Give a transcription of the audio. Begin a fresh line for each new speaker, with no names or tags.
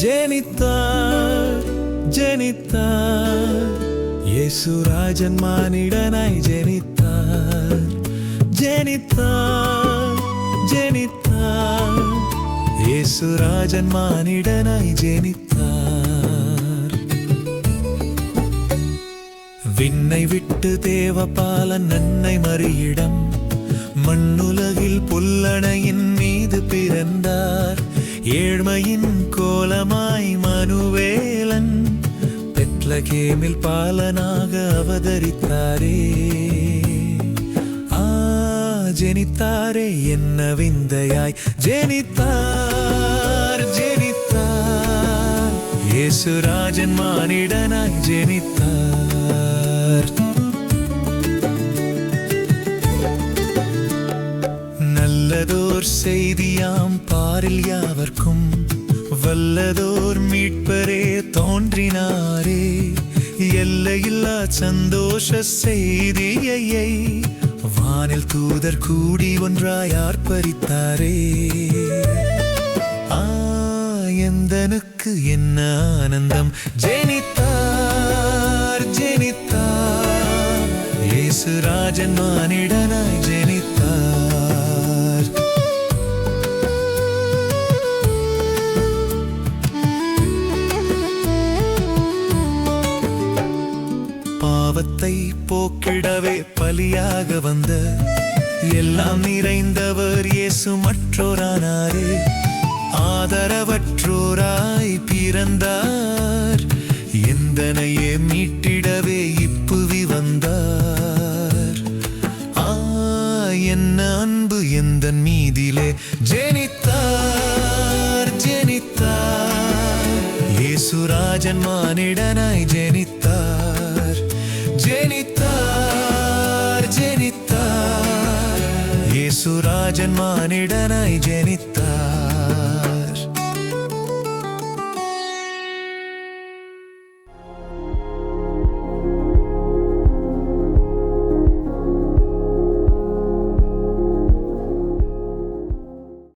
ஜெனித்தார் ஜெனித்தார். இயேசுராஜன் மானிடனாய் ஜெனித்தார். ஜெனித்தார் ஜெனித்தார். இயேசுராஜன் மானிடனாய் ஜெனித்தார். விண்ணை விட்டு தேவபாலன் நன்னை மறியிடம். மண்ணுலகில் புல்லணையின் ஏழ்மையின் கோலமாய் மனுவேலன் பெட்லகேமில் பாலனாக அவதரித்தாரே. ஆ ஜெனித்தாரே என்ன விந்தையாய். ஜெனித்தார் ஜெனித்தார். இயேசுராஜன் மானிடனாய் ஜெனித்தார். செய்தியாம் பாரில் யாவர்க்கும். வல்லதோர் மீட்பரே தோன்றினாரே. எல்லையில்லா சந்தோஷ செய்தியை வானில் தூதர் கூடி ஒன்றாய் ஆர்ப்பரித்தாரே. ஆயந்தனுக்கு என்ன ஆனந்தம்? ஜெனித்தார் ஜெனித்தார். இயேசு ராஜன் மானிடனாய் ஜெனி பாவத்தை போக்கிடவே பலியாக வந்த எல்லாம் நிறைந்தவர் இயேசு மற்றோரானாரே. ஆதரவற்றோராய் பிறந்தார். எந்தனையே மீட்டிடவே இப்புவி வந்தார். ஆ என்ன அன்பு எந்த மீதிலே. ஜெனித்தார் ஜெனித்தார். இயேசுராஜன் மானிடனாய் ஜெனித்தார். ஜெனித்தார் ஜெனித்தார். இயேசுராஜன் மானிடனாய் ஜெனித்தார்.